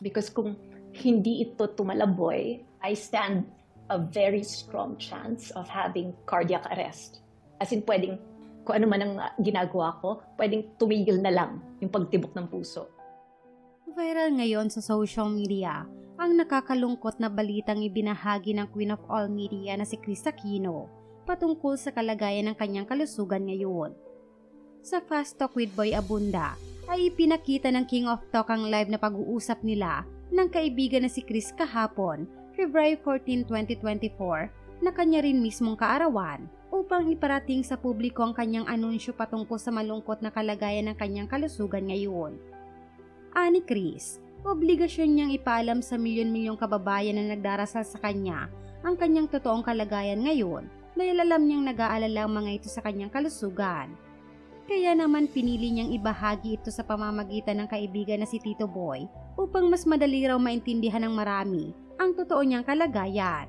Because kung hindi ito tumalaboy, I stand a very strong chance of having cardiac arrest. As in, pwedeng, kung ano man ang uh, ginagawa ko, pwedeng tumigil na lang yung pagtibok ng puso. Viral ngayon sa social media ang nakakalungkot na balitang ibinahagi ng Queen of All Media na si Chris Aquino patungkol sa kalagayan ng kanyang kalusugan ngayon. Sa Fast Talk with Boy Abunda ay ipinakita ng King of Talk ang live na pag-uusap nila ng kaibigan na si Chris kahapon, February 14, 2024, na kanya rin mismong kaarawan upang iparating sa publiko ang kanyang anunsyo patungkol sa malungkot na kalagayan ng kanyang kalusugan ngayon. Ani Chris, obligasyon niyang ipaalam sa milyon-milyong kababayan na nagdarasal sa kanya ang kanyang totoong kalagayan ngayon dahil alam niyang nag-aalala ang mga ito sa kanyang kalusugan. Kaya naman pinili niyang ibahagi ito sa pamamagitan ng kaibigan na si Tito Boy upang mas madali raw maintindihan ng marami ang totoo niyang kalagayan.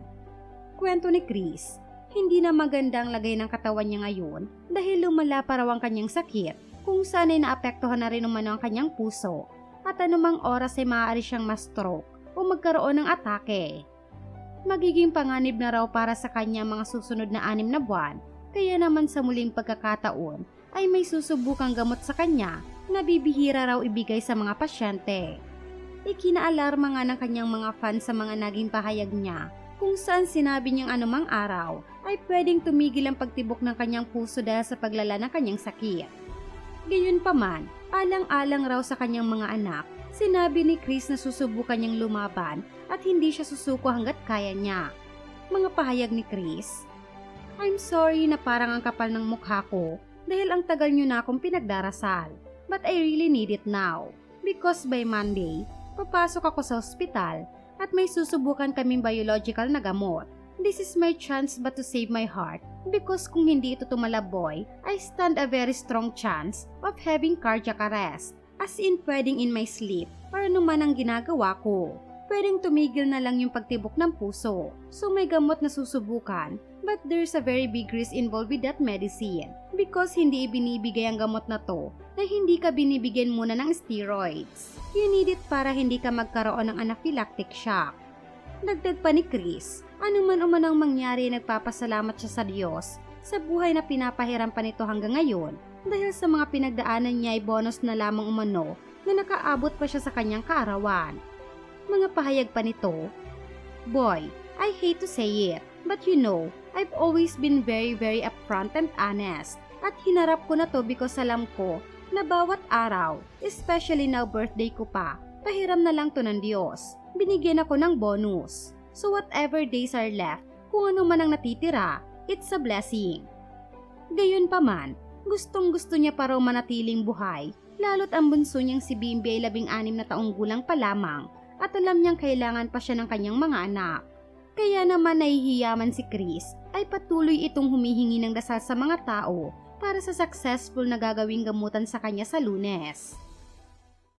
Kwento ni Chris, hindi na maganda ang lagay ng katawan niya ngayon dahil lumala pa raw ang kanyang sakit kung saan ay naapektuhan na rin umano ang kanyang puso at anumang oras ay maaari siyang ma-stroke o magkaroon ng atake. Magiging panganib na raw para sa kanya mga susunod na anim na buwan, kaya naman sa muling pagkakataon ay may susubukang gamot sa kanya na bibihira raw ibigay sa mga pasyente. Ikinaalarma nga ng kanyang mga fans sa mga naging pahayag niya kung saan sinabi niyang anumang araw ay pwedeng tumigil ang pagtibok ng kanyang puso dahil sa paglala ng kanyang sakit. Gayunpaman, alang-alang raw sa kanyang mga anak, sinabi ni Chris na susubukan niyang lumaban at hindi siya susuko hanggat kaya niya. Mga pahayag ni Chris, I'm sorry na parang ang kapal ng mukha ko dahil ang tagal niyo na akong pinagdarasal. But I really need it now. Because by Monday, papasok ako sa ospital at may susubukan kaming biological na gamot. This is my chance but to save my heart because kung hindi ito tumalaboy, I stand a very strong chance of having cardiac arrest. As in pwedeng in my sleep or anuman ang ginagawa ko. Pwedeng tumigil na lang yung pagtibok ng puso. So may gamot na susubukan but there's a very big risk involved with that medicine because hindi ibinibigay ang gamot na to na hindi ka binibigyan muna ng steroids. You need it para hindi ka magkaroon ng anaphylactic shock. Dagdag pa ni Chris, ano man umanang mangyari nagpapasalamat siya sa Diyos sa buhay na pinapahiram pa nito hanggang ngayon dahil sa mga pinagdaanan niya ay bonus na lamang umano na nakaabot pa siya sa kanyang kaarawan. Mga pahayag pa nito, Boy, I hate to say it, but you know, I've always been very very upfront and honest at hinarap ko na to because alam ko na bawat araw, especially now birthday ko pa, pahiram na lang to ng Diyos. Binigyan ako ng bonus. So whatever days are left, kung ano man ang natitira, it's a blessing. Gayon pa man, gustong gusto niya pa raw manatiling buhay, lalo't ang bunso niyang si Bimbi ay labing anim na taong gulang pa lamang at alam niyang kailangan pa siya ng kanyang mga anak. Kaya naman nahihiyaman si Chris ay patuloy itong humihingi ng dasal sa mga tao para sa successful na gagawing gamutan sa kanya sa lunes.